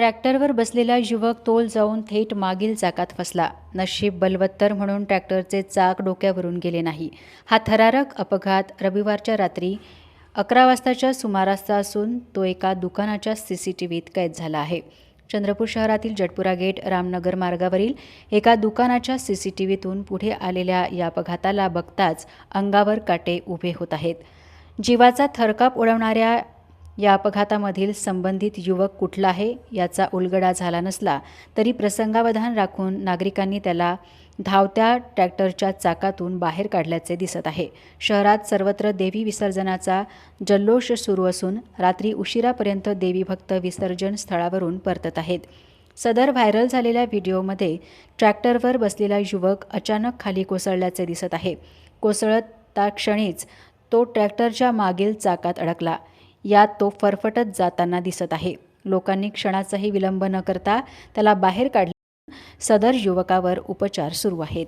ट्रॅक्टरवर बसलेला युवक तोल जाऊन थेट मागील चाकात फसला. नशीब बलवत्तर म्हणून ट्रॅक्टरचे चाक डोक्यावरून गेले नाही. हा थरारक अपघात रविवारच्या रात्री अकरा वाजताच्या सुमारासचा असून तो एका दुकानाच्या सी सी टी व्हीत कैद झाला आहे. चंद्रपूर शहरातील जटपुरा गेट रामनगर मार्गावरील एका दुकानाच्या सी सी टी व्हीतून पुढे आलेल्या या अपघाताला बघताच अंगावर काटे उभे होत आहेत. जीवाचा थरकाप उडवणाऱ्या या अपघातामधील संबंधित युवक कुठला आहे याचा उलगडा झाला नसला तरी प्रसंगावधान राखून नागरिकांनी त्याला धावत्या ट्रॅक्टरच्या चाकातून बाहेर काढल्याचे दिसत आहे. शहरात सर्वत्र देवी विसर्जनाचा जल्लोष सुरू असून रात्री उशिरापर्यंत देवी भक्त विसर्जन स्थळावरून परतत आहेत. सदर व्हायरल झालेल्या व्हिडिओमध्ये ट्रॅक्टरवर बसलेला युवक अचानक खाली कोसळल्याचे दिसत आहे. कोसळता क्षणीच तो ट्रॅक्टरच्या मागील चाकात अडकला. यात तो फरफटत जाताना दिसत आहे. लोकांनी क्षणाचाही विलंब न करता त्याला बाहेर काढले. सदर युवकावर उपचार सुरू आहेत.